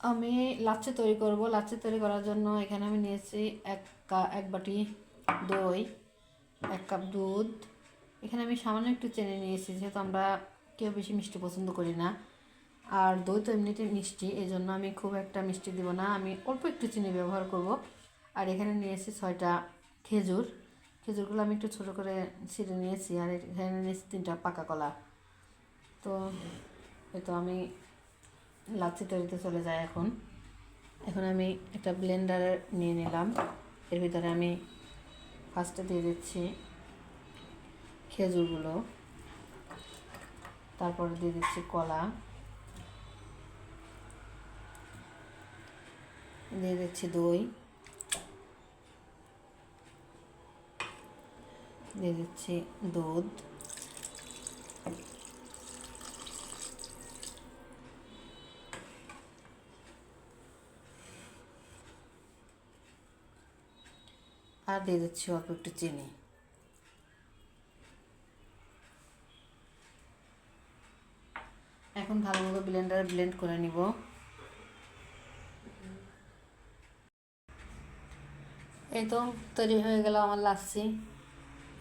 আমি লাচ্ছি তৈরি করব। লাচ্ছি তৈরি করার জন্য এখানে আমি নিয়েছি এক এক বাটি দই, এক কাপ দুধ। এখানে আমি সামান্য একটু চেনে নিয়েছি, যেহেতু আমরা কেউ বেশি মিষ্টি পছন্দ করি না। আর দই তো এমনিতে মিষ্টি এই জন্য আমি খুব একটা মিষ্টি দিব না। আমি অল্প একটু চিনি ব্যবহার করব। আর এখানে নিয়েছি ছয়টা খেজুর। খেজুরগুলো আমি একটু ছোটো করে ছিঁড়ে নিয়েছি, আর এখানে নিয়েছি তিনটা পাকা কলা। তো এই তো আমি লাচ্ছি তৈরিতে চলে যায় এখন। এখন আমি একটা ব্লেন্ডার নিয়ে নিলাম। এর ভিতরে আমি ফার্স্টে দিয়ে দিচ্ছি খেজুরগুলো। তারপরে দিয়ে দিচ্ছি কলা। দিয়ে দিচ্ছি দই। দিয়ে দিচ্ছি দুধ। আর দিয়ে দিচ্ছি অল্প একটু চিনি। এখন ভালো মতো ব্লেন্ডারে ব্লেন্ড করে নিব। এই তো তৈরি হয়ে গেল আমার লাচ্ছি।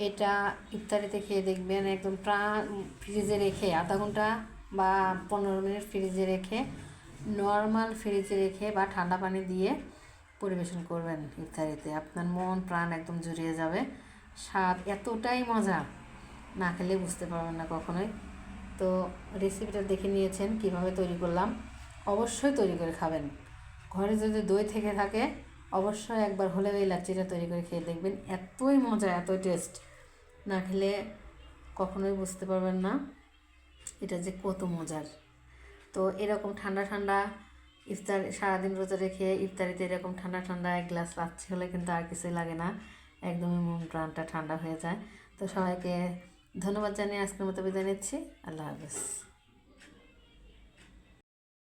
এটা ইফতারিতে খেয়ে দেখবেন একদম প্রাণ ফ্রিজে রেখে আধা ঘণ্টা বা পনেরো মিনিট ফ্রিজে রেখে নর্মাল ফ্রিজে রেখে বা ঠান্ডা পানি দিয়ে পরিবেশন করবেন ইফতারিতে। আপনার মন, প্রাণ একদম জুড়িয়ে যাবে। স্বাদ এতটাই মজা, না খেলে বুঝতে পারবেন না কখনোই। তো রেসিপিটা দেখে নিয়েছেন, কীভাবে তৈরি করলাম। অবশ্যই তৈরি করে খাবেন। ঘরে যদি দই থেকে থাকে, অবশ্যই একবার হলেও এই লাচ্ছিটা তৈরি করে খেয়ে দেখবেন। এতই মজা, এতই টেস্ট না খেলে কখনোই বুঝতে পারবেন না, এটা যে কত মজার। তো এরকম ঠান্ডা ঠান্ডা ইফতার সারাদিন রোজা রেখে ইফতারিতে এরকম ঠান্ডা ঠান্ডা এক গ্লাস লাচ্ছি হলে কিন্তু আর কিছুই লাগে না। একদমই মন প্রাণটা ঠান্ডা হয়ে যায়। তো সবাইকে ধন্যবাদ জানিয়ে আজকের মতো বিদায় নিচ্ছি। আল্লাহ হাফেজ।